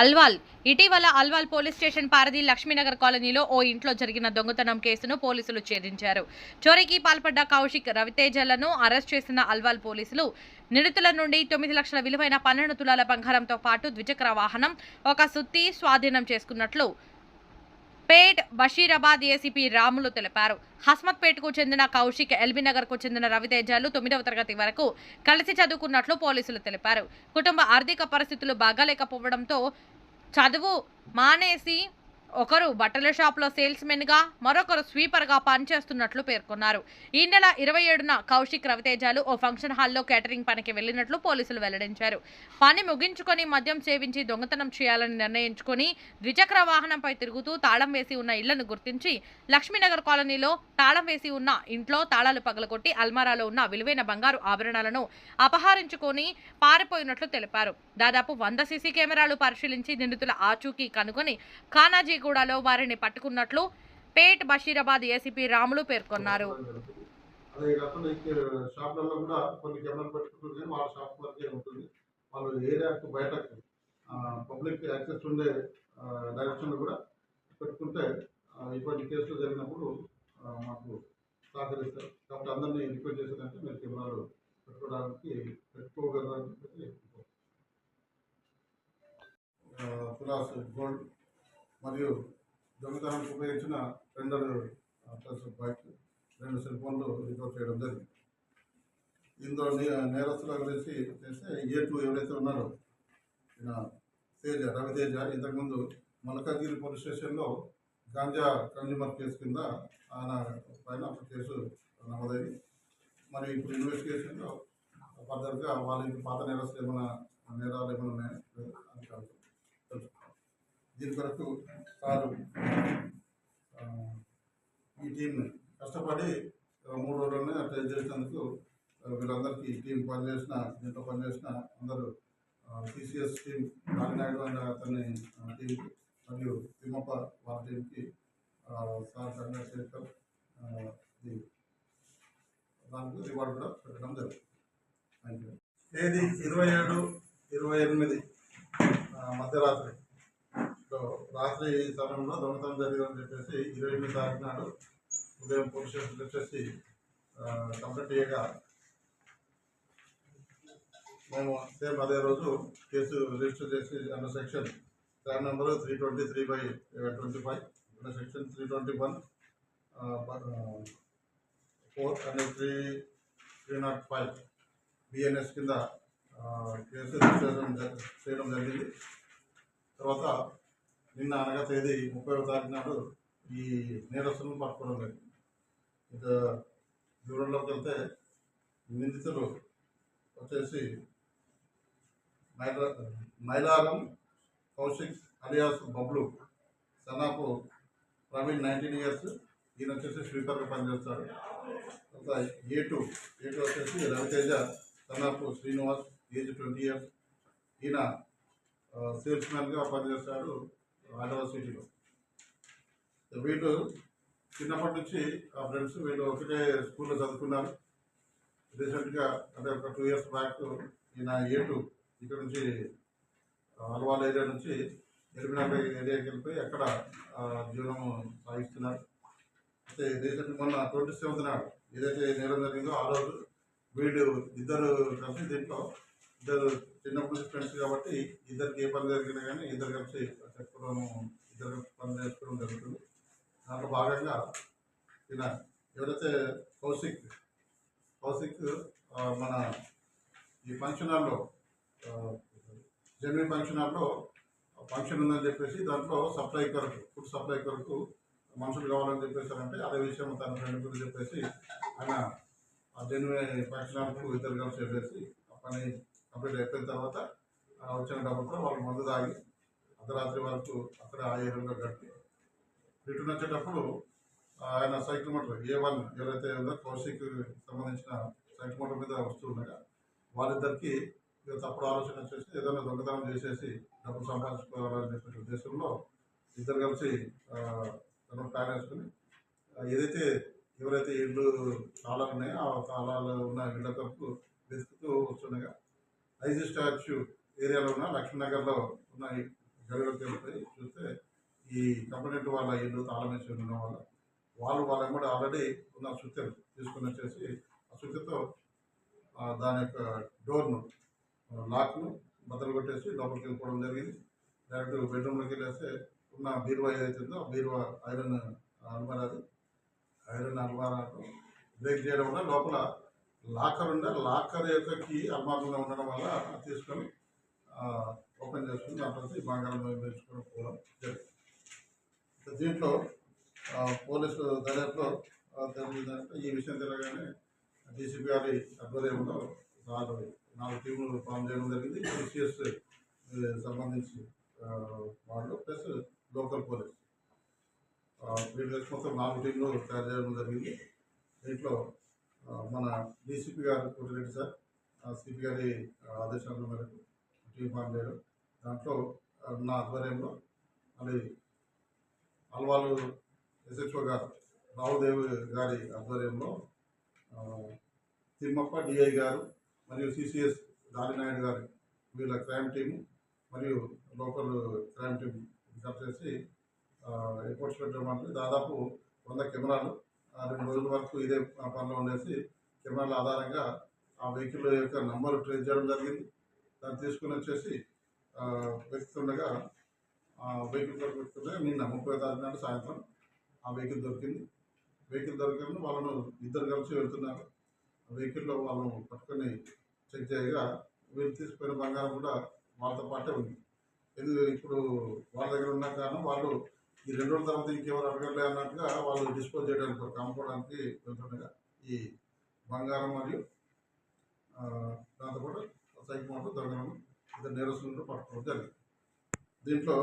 అల్వాల్. ఇటీవల Alwal police station పారధి లక్ష్మీనగర్ కాలనీలో ఓ ఇంట్లో జరిగిన దొంగతనం కేసును పోలీసులు ఛేదించారు. చోరీకి పాల్పడ్డ కౌశిక్ రవితేజలను అరెస్ట్ చేసిన అల్వాల్ పోలీసులు నిడుతుల నుండి తొమ్మిది లక్షల విలువైన పన్నెండు తులాల బంగారంతో పాటు ద్విచక్ర వాహనం ఒక సుత్తి స్వాధీనం చేసుకున్నట్లు పేట్ బషీరాబాద్ ఏసీపీ రాములు తెలిపారు. హస్మత్పేట్కు చెందిన కౌశిక్ ఎల్బీ నగర్కు చెందిన రవితేజాలు తొమ్మిదవ తరగతి వరకు కలిసి చదువుకున్నట్లు పోలీసులు తెలిపారు. కుటుంబ ఆర్థిక పరిస్థితులు బాగాలేకపోవడంతో చదువు మానేసి ఒకరు బట్టల షాప్లో సేల్స్మెన్గా మరొకరు స్వీపర్గా పనిచేస్తున్నట్లు పేర్కొన్నారు. ఈ నెల ఇరవై ఏడున కౌశిక్ రవితేజాలు ఓ ఫంక్షన్ హాల్లో కేటరింగ్ పనికి వెళ్ళినట్లు పోలీసులు వెల్లడించారు. పని ముగించుకొని మద్యం సేవించి దొంగతనం చేయాలని నిర్ణయించుకొని ద్విచక్ర వాహనంపై తిరుగుతూ తాళం వేసి ఉన్న ఇళ్ళను గుర్తించి లక్ష్మీనగర్ కాలనీలో తాళం వేసి ఉన్న ఇంట్లో తాళాలు పగలగొట్టి అల్మారాలో ఉన్న విలువైన బంగారు ఆభరణాలను అపహరించుకొని పారిపోయినట్లు తెలిపారు. దాదాపు వంద సీసీ కెమెరాలు పరిశీలించి నిందితుల ఆచూకీ కనుగొని ఖానాజీ ఖానాజీగూడలో వారిని పట్టుకున్నట్లు పేట్ బషీరాబాద్ ఏసీపీ రాములు పేర్కొన్నారు. అదే కాకుండా ఇక్కడ షాప్లలో కూడా కొన్ని కెమెరాలు పెట్టుకుంటుంది కానీ వాళ్ళ షాప్ వరకే ఉంటుంది. వాళ్ళు ఏరియాకు బయట పబ్లిక్ యాక్సెస్ ఉండే డైరెక్షన్లో కూడా పెట్టుకుంటే ఆ, ఇటువంటి కేసులు జరిగినప్పుడు మాకు సహకరిస్తారు. కాబట్టి అందరినీ రిక్వెస్ట్ చేసేదంటే మీరు కెమెరాలు పెట్టుకోవడానికి పెట్టుకోగలరని చెప్పి గోల్డ్. మరియు దొంగతనానికి ఉపయోగించిన టెండర్ ప్లస్ బైక్ రెండు సెల్ ఫోన్లు రికవర్ చేయడం జరిగింది. ఇందులో నే- నేరస్తుల గురించి చేస్తే ఏ టూ ఎవరైతే ఉన్నారో ఈయన తేజ రవితేజ ఇంతకుముందు మల్కాజ్గిరి పోలీస్ స్టేషన్లో గాంజా కన్జ్యూమర్ కేసు కింద ఆయన పైన ఒక కేసు నమోదైంది. మరి ఇప్పుడు ఇన్వెస్టిగేషన్లో ఫర్దర్గా వాళ్ళ పాత నేరస్తులు ఏమైనా నేరాలు ఏమైనా ఉన్నాయని అని దీని కొరకు సారు ఈ టీంని కష్టపడి మూడు రోజుల్లోనే అట్లా చేసినందుకు వీళ్ళందరికీ ఈ టీం పనిచేసిన దీంట్లో పనిచేసిన అందరూ టీసీఎస్ టీం నాగినాయుడు అనే అతని ఆ, టీంకి మరియు తిమ్మప్ప వాళ్ళ టీంకి సార్ చంద్రశేఖర్ దానికి రివార్డు కూడా పెట్టడం జరుగుతుంది థ్యాంక్ యూ తేదీ ఇరవై ఏడు ఇరవై ఎనిమిది మధ్యరాత్రి. రాత్రి సమయంలో దొంగతనం జరిగిందని చెప్పేసి ఇరవై ఎనిమిది తారీఖు నాడు ఉదయం పోలీస్ స్టేషన్కి వచ్చేసి కంప్లైంట్ చేయగా మేము సేమ్ అదే రోజు కేసు రిజిస్టర్ చేసి under section crime number three twenty three by twenty five under section three twenty one four and three three not five BNS కింద కేసు రిజిస్ట్రేషన్ చేయడం జరిగింది. తర్వాత నిన్న అనగా తేదీ ముప్పై తారీఖు నాడు ఈ నేరస్తులను పట్టుకోవడం జరిగింది. ఇక వివరంలోకి వెళ్తే నిందితులు వచ్చేసి Mailaram Kaushik alias Bablu Sanapu Praveen nineteen years. ఈయన వచ్చేసి స్వీపర్గా పనిచేస్తాడు తర్వాత ఏ టూ ఏ టూ వచ్చేసి Raviteja Sanapu Srinivas age twenty years. ఈయన సేల్స్ మ్యాన్గా పనిచేస్తాడు. హైదరాబాద్ సిటీలో. వీళ్ళు చిన్నప్పటి నుంచి ఆ ఫ్రెండ్స్ వీళ్ళు ఒకటే స్కూల్లో చదువుకున్నారు. రీసెంట్గా అంటే ఒక టూ ఇయర్స్ బ్యాక్ ఈయన ఏ టూ ఇక్కడ నుంచి అల్వాల్ ఏరియా నుంచి ఎలిమినగర్ ఏరియాకి వెళ్ళిపోయి అక్కడ జీవనం సాగిస్తున్నారు. అయితే రీసెంట్ మొన్న ట్వంటీ సెవెంత్ నాడు ఏదైతే నేరం జరిగిందో ఆ రోజు వీళ్ళు ఇద్దరు కలిసి దీంట్లో ఇద్దరు చిన్నప్పుడు ఫ్రెండ్స్ కాబట్టి ఇద్దరికి ఏ పని జరిగినా కానీ ఇద్దరు కలిసి చెప్పుకోవడం ఇద్దరు కలిసి పని చేసుకోవడం జరుగుతుంది. దాంట్లో భాగంగా ఈయన ఎవరైతే కౌశిక్ కౌశిక్ మన ఈ ఫంక్షన్ హాల్లో జన్మి ఫంక్షన్ హాల్లో ఫంక్షన్ ఉందని చెప్పేసి దాంట్లో సప్లై కొరకు ఫుడ్ సప్లై కొరకు మనుషులు కావాలని చెప్పేసారంటే అదే విషయం తన ఫ్రెండ్ గురించి చెప్పేసి ఆయన ఆ జన్మి ఫంక్షన్ హాల్కు ఇద్దరు కలిసి చెప్పేసి ఆ పని కంప్లీట్ అయిపోయిన తర్వాత వచ్చిన డబ్బులు కూడా వాళ్ళు మందు తాగి అర్ధరాత్రి వరకు అక్కడ ఆ ఏరియాలో గడిపి రిటర్న్ వచ్చేటప్పుడు ఆయన సైకిల్ మోటార్ ఏ వన్ ఎవరైతే ఉందో కౌశిక్ సంబంధించిన సైకిల్ మోటార్ మీద వస్తుండగా వాళ్ళిద్దరికి వాళ్ళిద్దరికీ తప్పుడు ఆలోచన వచ్చేసి ఏదైనా దొంగతనం చేసేసి డబ్బులు సంపాదించుకోవాలని చెప్పిన ఉద్దేశంలో ఇద్దరు కలిసి తను ప్లాన్ వేసుకుని ఏదైతే ఎవరైతే ఇళ్ళు తాళాలు ఉన్నాయో ఆ తాళాలు ఉన్న ఇళ్ళ తప్పు వెతుకుతూ వస్తుండగా ఐజీ స్టాచ్యూ ఏరియాలో ఉన్న లక్ష్మీనగర్లో ఉన్న ఈ గడిలోకి చూస్తే ఈ కంపెనీ వాళ్ళ ఇల్లు తాళమేసి ఉన్న వాళ్ళ వాళ్ళు వాళ్ళకి కూడా ఆల్రెడీ ఉన్న సుత్యం తీసుకుని వచ్చేసి ఆ సుత్తెతో దాని యొక్క డోర్ను లాక్ను బద్దలు కొట్టేసి లోపలికి వెళ్ళిపోవడం జరిగింది. డైరెక్ట్ బెడ్రూమ్లోకి వెళ్ళేస్తే ఉన్న బీరువా ఏదైతే ఉందో ఆ బీరువా ఐరన్ అల్మారాది ఐరన్ అల్మారాను బ్రేక్ చేయడం వల్ల లోపల లాకర్ ఉండే లాకర్ యొక్క కీ అల్మారాలో ఉండడం వల్ల తీసుకొని ఓపెన్ చేసుకుని దాంట్లో బంగారం పెంచుకొని పోవడం జరిగింది. దీంట్లో పోలీసు దర్యాప్తులో ఆ, తెలియదంటే ఈ విషయం తెలియగానే డీసీపీ గారి ఆధ్వర్యంలో నాలుగు నాలుగు టీములు ఫామ్ చేయడం జరిగింది. సిసిఎస్ సంబంధించి వాళ్ళు ప్లస్ లోకల్ పోలీస్. వీళ్ళు మొత్తం నాలుగు టీంలు తయారు చేయడం జరిగింది. దీంట్లో మన డీసీపీ గారు కోటిరెడ్డి సార్ సిపి గారి ఆ, ఆదేశాల మేరకు టీం ఫామ్ చేయడం. దాంట్లో నా ఆధ్వర్యంలో మళ్ళీ అల్వాలు ఎస్హెచ్ఓ గారు రావుదేవి గారి ఆధ్వర్యంలో తిమ్మప్ప డిఐ గారు మరియు సిసిఎస్ దారినాయుడు గారు వీళ్ళ క్రైమ్ టీము మరియు లోకల్ క్రైమ్ టీం కలిసి రిపోర్ట్స్ పెట్టడం అంటే దాదాపు వంద కెమెరాలు రెండు రోజుల వరకు ఇదే పనిలో ఉండేసి కెమెరాల ఆధారంగా ఆ వెహికల్ యొక్క నంబర్ ట్రేస్ చేయడం జరిగింది. దాన్ని తీసుకుని వచ్చేసి వెతుకుతుండగా ఆ వెహికల్ దొరుకుతుండగా నిన్న ముప్పై తారీఖు నాడు సాయంత్రం ఆ వెహికల్ దొరికింది. వెహికల్ దొరికిన వాళ్ళను ఇద్దరు కలిసి వెళ్తున్నారు. ఆ వెహికల్లో వాళ్ళను పట్టుకొని చెక్ చేయగా వీళ్ళు తీసుకుపోయిన బంగారం కూడా వాళ్ళతో పాటే ఉంది. ఇది ఇప్పుడు వాళ్ళ దగ్గర ఉన్న కారణం వాళ్ళు ఈ రెండు రోజుల తర్వాత ఇంకేమైనా అడగట్లే అన్నట్టుగా వాళ్ళు డిస్పోజ్ చేయడానికి ఒక అమ్ముకోవడానికి వెళ్తుండగా ఈ బంగారం మరియు దాంతోపాటు సైకి పాటు దొంగలను ఇద్దరు నేరస్తులను పట్టుకోవడం జరిగింది. దీంట్లో